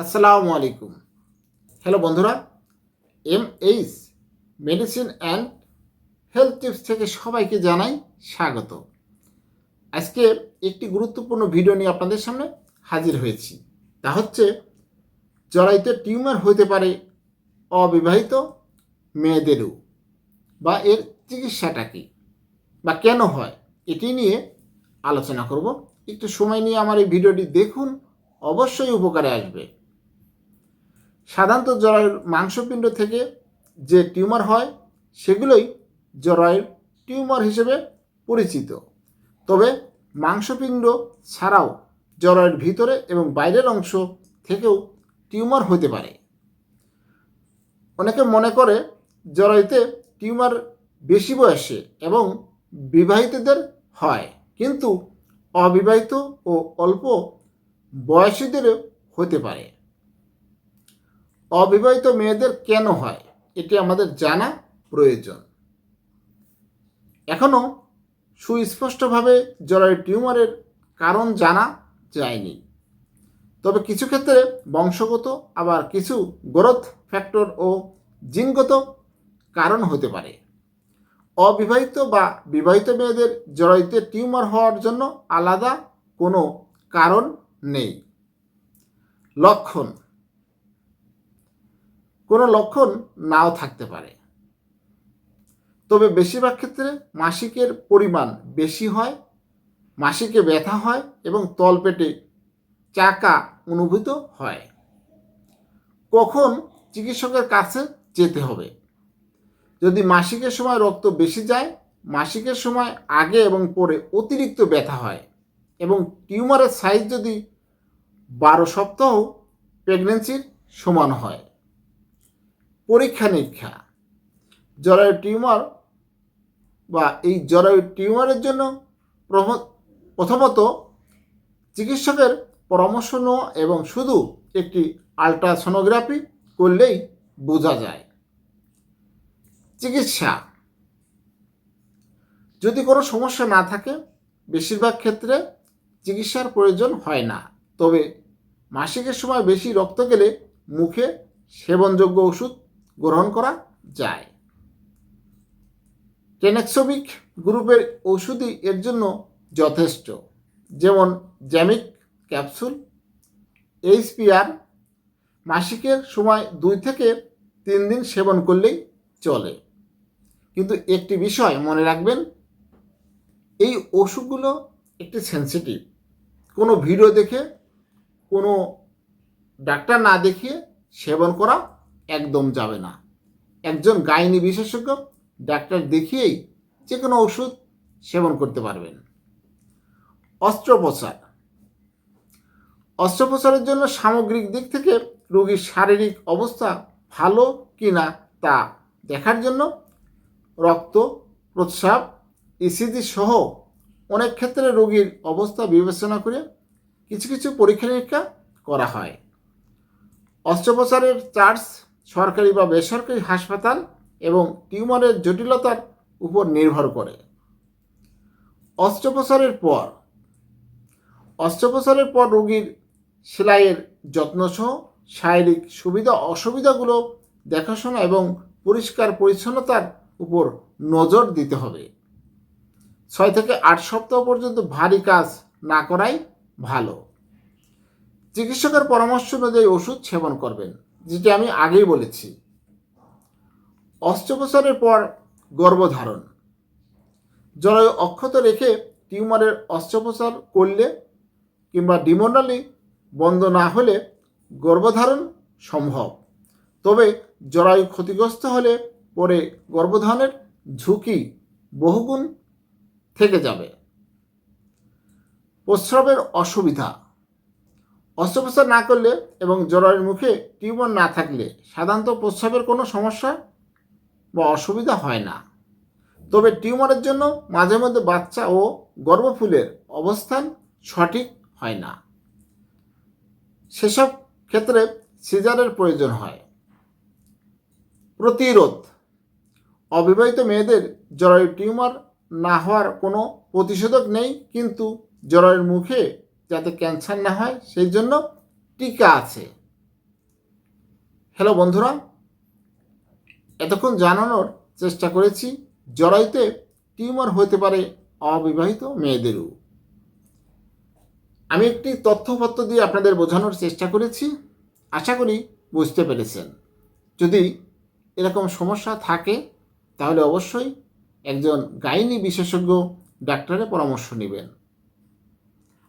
আসসালামু আলাইকুম। হ্যালো বন্ধুরা M H medicine and health tips থেকে সবাইকে জানাই স্বাগত। আজকে একটি গুরুত্বপূর্ণ ভিডিও নিয়ে আপনাদের সামনে হাজির হয়েছি। তা হচ্ছে জরাইতে টিউমার হতে পারে অবিবাহিত মেয়েদেরও বা এর চিকিৎসাটা কী বা কেন হয়, এটি নিয়ে আলোচনা করব। একটু সময় নিয়ে আমার এই ভিডিওটি দেখুন, অবশ্যই উপকারে আসবে। সাধারণত জরায়ুর মাংসপিণ্ড থেকে যে টিউমার হয়, সেগুলোই জরায়ুর টিউমার হিসেবে পরিচিত। তবে মাংসপিণ্ড ছাড়াও জরায়ুর ভিতরে এবং বাইরের অংশ থেকেও টিউমার হতে পারে। অনেকে মনে করে জরায়ুতে টিউমার বেশি বয়সে এবং বিবাহিতদের হয়, কিন্তু অবিবাহিত ও অল্প বয়সীদেরও হতে পারে। অবিবাহিত মেয়েদের কেন হয়? এটি আমাদের জানা প্রয়োজন। এখনও সুস্পষ্টভাবে জরায়ু টিউমারের কারণ জানা যায়নি। তবে কিছু ক্ষেত্রে বংশগত, আবার কিছু গ্রোথ ফ্যাক্টর ও জিনগত কারণ হতে পারে। অবিবাহিত বা বিবাহিত মেয়েদের জরায়ুতে টিউমার হওয়ার জন্য আলাদা কোনো কারণ নেই। লক্ষণ কোনো লক্ষণ নাও থাকতে পারে। তবে বেশিরভাগ ক্ষেত্রে মাসিকের পরিমাণ বেশি হয়, মাসিকে ব্যথা হয় এবং তলপেটে চাকা অনুভূত হয়। কখন চিকিৎসকের কাছে যেতে হবে? যদি মাসিকের সময় রক্ত বেশি যায়, মাসিকের সময় আগে এবং পরে অতিরিক্ত ব্যথা হয় এবং টিউমারের সাইজ যদি বারো সপ্তাহ প্রেগনেন্সির সমান হয়। পরীক্ষা নিরীক্ষা জরায়ু টিউমার বা এই জরায়ু টিউমারের জন্য প্রথম- প্রথমত চিকিৎসকের পরামর্শ নেওয়া এবং শুধু একটি আলট্রাসোনোগ্রাফি করলেই বোঝা যায়। চিকিৎসা। যদি কোনো সমস্যা না থাকে, বেশিরভাগ ক্ষেত্রে চিকিৎসার প্রয়োজন হয় না। তবে মাসিকের সময় বেশি রক্ত গেলে মুখে সেবনযোগ্য ওষুধ গ্রহণ করা যায়। টেনেক্সোবিক গ্রুপের ওষুধই এর জন্য যথেষ্ট। যেমন জ্যামিক ক্যাপসুল এইচপিআর মাসিকের সময় দুই থেকে তিন দিন সেবন করলেই চলে। কিন্তু একটি বিষয় মনে রাখবেন, এই ওষুধগুলো একটি সেন্সিটিভ কোনো ভিডিও দেখে, কোনো ডাক্তার না দেখিয়ে সেবন করা একদম যাবে না। একজন গাইনি বিশেষজ্ঞ ডাক্তার দেখিয়েই যে কোনো ওষুধ সেবন করতে পারবেন। অস্ত্রোপচার। অস্ত্রোপচারের জন্য সামগ্রিক দিক থেকে রোগীর শারীরিক অবস্থা ভালো কি না তা দেখার জন্য রক্ত, প্রস্রাব ইসিজি সহ অনেক ক্ষেত্রে রোগীর অবস্থা বিবেচনা করে কিছু কিছু পরীক্ষা নিরীক্ষা করা হয়। অস্ত্রোপচারের চার্জ সরকারি বা বেসরকারি হাসপাতাল এবং টিউমারের জটিলতার উপর নির্ভর করে। অস্ত্রোপচারের পর। অস্ত্রোপচারের পর রোগীর সেলাইয়ের যত্নসহ শারীরিক সুবিধা অসুবিধাগুলো দেখাশোনা এবং পরিষ্কার পরিচ্ছন্নতার উপর নজর দিতে হবে। ছয় থেকে আট সপ্তাহ পর্যন্ত ভারী কাজ না করাই ভালো। চিকিৎসকের পরামর্শ অনুযায়ী ওষুধ সেবন করবেন। যেটি আমি আগেই বলেছি। অস্ত্রোপচারের পর গর্ভধারণ। জরায়ু অক্ষত রেখে টিউমারের অস্ত্রোপচার করলে কিংবা ডিমোনালি বন্ধ না হলে গর্ভধারণ সম্ভব। তবে জরায়ু ক্ষতিগ্রস্ত হলে পরে গর্ভধারণের ঝুঁকি বহুগুণ থেকে যাবে। প্রস্রাবের অসুবিধা। অস্ত্রোপচার না করলে এবং জরায়ুর মুখে টিউমার না থাকলে সাধারণত প্রস্রাবের কোনো সমস্যা বা অসুবিধা হয় না। তবে টিউমারের জন্য মাঝে মধ্যে বাচ্চা ও গর্ভফুলের অবস্থান সঠিক হয় না। সেসব ক্ষেত্রে সিজারের প্রয়োজন হয়। প্রতিরোধ। অবিবাহিত মেয়েদের জরায়ু টিউমার না হওয়ার কোনো প্রতিষেধক নেই, কিন্তু জরায়ুর মুখে যাতে ক্যান্সার না হয়, সেই জন্য টিকা আছে। হ্যালো বন্ধুরা, এতক্ষণ জানানোর চেষ্টা করেছি জরাইতে টিউমার হতে পারে অবিবাহিত মেয়েদেরও। আমি একটি তথ্যপত্র দিয়ে আপনাদের বোঝানোর চেষ্টা করেছি, আশা করি বুঝতে পেরেছেন। যদি এরকম সমস্যা থাকে, তাহলে অবশ্যই একজন গাইনি বিশেষজ্ঞ ডাক্তারের পরামর্শ নেবেন।